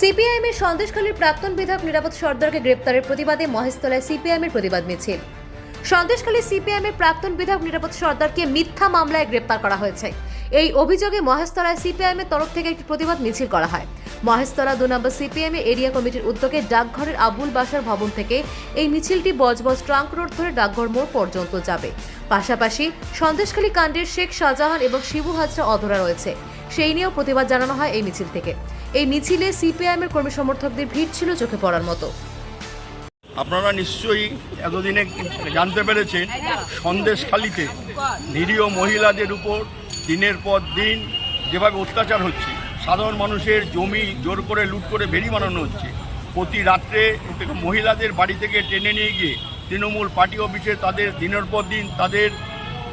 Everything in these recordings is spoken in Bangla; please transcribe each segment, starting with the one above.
সিপিআইএম এর সন্দেশখালীর প্রাক্তন বিধায়ক নিরাপদ সর্দারকে গ্রেপ্তারের প্রতিবাদে মহেশতলায় সিপিআইএম এর প্রতিবাদ মিছিল। সন্দেশখালী সিপিআইএম এর প্রাক্তন বিধায়ক নিরাপদ সর্দারকে মিথ্যা মামলায় গ্রেপ্তার করা হয়েছে। এই অভিযোগে মহেশতলায় সিপিআইএম এর তরফ থেকে একটি প্রতিবাদ মিছিল করা হয়। মহেশতলা দু নম্বর সিপিএম এরিয়া কমিটির উদ্যোগে ডাকঘরের আবুল বাসার ভবন থেকে এই মিছিলটি বজবজ ট্রাঙ্ক রোড ধরে ডাকঘর মোড় পর্যন্ত যাবে। পাশাপাশি সন্দেশখালী কাণ্ডের শেখ শাহজাহান এবং শিবু হাজরা অধরা রয়েছে। সেই নিয়েও প্রতিবাদ জানানো হয় এই মিছিল থেকে। এই মিছিলে সিপিআইএম এর কর্মী সমর্থকদের ভিড় ছিল চোখে পড়ার মতো। আপনারা নিশ্চয়ই এতদিনে জানতে পেরেছেন, সন্দেশখালিতে নিরীহ মহিলাদের উপর দিনের পর দিন যেভাবে অত্যাচার হচ্ছে সাধারণ মানুষের জমি জোর করে লুট করে বেরি বানানো হচ্ছে। প্রতি রাত্রে মহিলাদের বাড়ি থেকে টেনে নিয়ে গিয়ে তৃণমূল পার্টি অফিসে তাদের দিনের পর দিন তাদের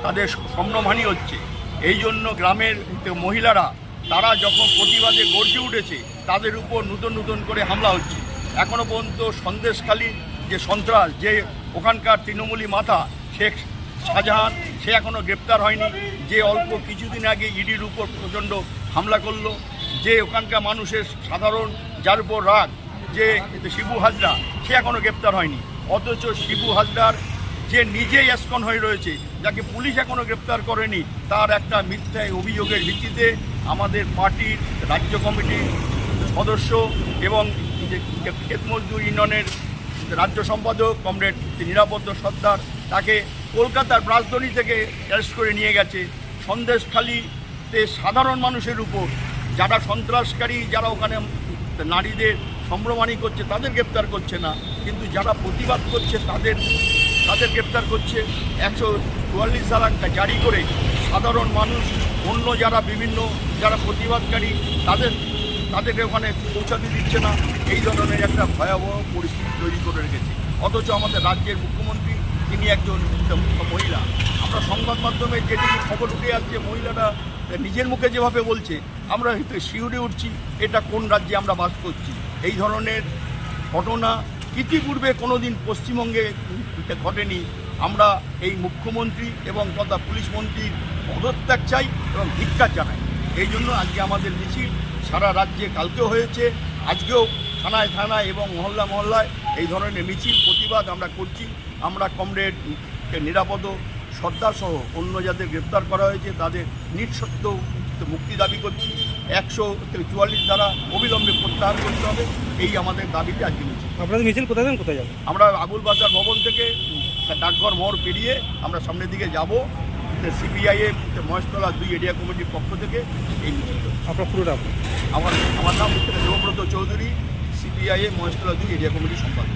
তাদের সম্মানহানি হচ্ছে। এই জন্য গ্রামের মহিলারা, তারা যখন প্রতিবাদে গর্জে উঠেছে, তাদের উপর নতুন নতুন করে হামলা হচ্ছে। এখনও পর্যন্ত সন্দেশখালী যে সন্ত্রাস, যে ওখানকার তৃণমূলী মাথা, শেখ শাহজাহান, সে এখনও গ্রেপ্তার হয়নি। যে অল্প কিছুদিন আগে ইডির উপর প্রচণ্ড হামলা করল যে ওখানকার মানুষের সাধারণ, যার উপর রাগ, যে শিবু হাজরা, সে এখনও গ্রেপ্তার হয়নি। অথচ শিবু হাজরার যে নিজেই এসকন হয়ে রয়েছে, যাকে পুলিশ এখনও গ্রেপ্তার করেনি, তার একটা মিথ্যা অভিযোগের ভিত্তিতে আমাদের পার্টির রাজ্য কমিটির সদস্য এবং ক্ষেত মজদুর ইউনিয়নের রাজ্য সম্পাদক, কমরেড নিরাপত্ত সর্দার, তাকে কলকাতার রাজধানী থেকে অ্যারেস্ট করে নিয়ে গেছে। সন্দেশখালীতে সাধারণ মানুষের উপর যারা সন্ত্রাসকারী, যারা ওখানে নারীদের সম্ভ্রমানি করছে, তাদের গ্রেপ্তার করছে না। কিন্তু যারা প্রতিবাদ করছে, তাদের তাদের গ্রেপ্তার করছে। একশো চুয়াল্লিশ ধারা জারি করে সাধারণ মানুষ, অন্য যারা বিভিন্ন, যারা প্রতিবাদকারী, তাদের, তাদেরকে ওখানে পৌঁছাতে দিচ্ছে না। এই ধরনের একটা ভয়াবহ পরিস্থিতি তৈরি করে রেখেছে। অথচ আমাদের রাজ্যের মুখ্যমন্ত্রী, তিনি একজন মহিলা। আমরা সংবাদ মাধ্যমে যেটুকু খবর উঠে আসছে মহিলাটা নিজের মুখে যেভাবে বলছে, আমরা হয়তো শিউরে উঠছি, এটা কোন রাজ্যে আমরা বাস করছি? এই ধরনের ঘটনা ইতিপূর্বে কোনো দিন পশ্চিমবঙ্গে ঘটেনি। আমরা এই মুখ্যমন্ত্রী এবং তথা পুলিশ মন্ত্রীর পদত্যাগ চাই এবং ধিক্কার জানাই এই জন্য আজকে আমাদের মিছিল সারা রাজ্যে কালকেও হয়েছে, আজকেও থানায় থানায় এবং মহল্লা মহল্লায় এই ধরনের মিছিল প্রতিবাদ আমরা করছি। আমরা কমরেড নিরাপদ সহ অন্য যাদের গ্রেপ্তার করা হয়েছে তাদের নিঃসত্ত্ব মুক্তি দাবি করছি। একশো চুয়াল্লিশ দ্বারা অবিলম্বে প্রত্যাহার করতে হবে এই আমাদের দাবিতে আজকে মিছিল আপনাদের মিছিল কোথায় যান কোথায় যাবেন? আমরা আবুল বাজার ভবন থেকে ডাকঘর মোড় পেরিয়ে আমরা সামনের দিকে যাব। সিপিআইএম মহেশতলা দুই এরিয়া কমিটির পক্ষ থেকে এই মিছিল আপনার পুরোটা আপনার আমার আমার নাম দেবব্রত চৌধুরী সিপিআইএম মহেশতলা দুই এরিয়া কমিটির সম্পাদক।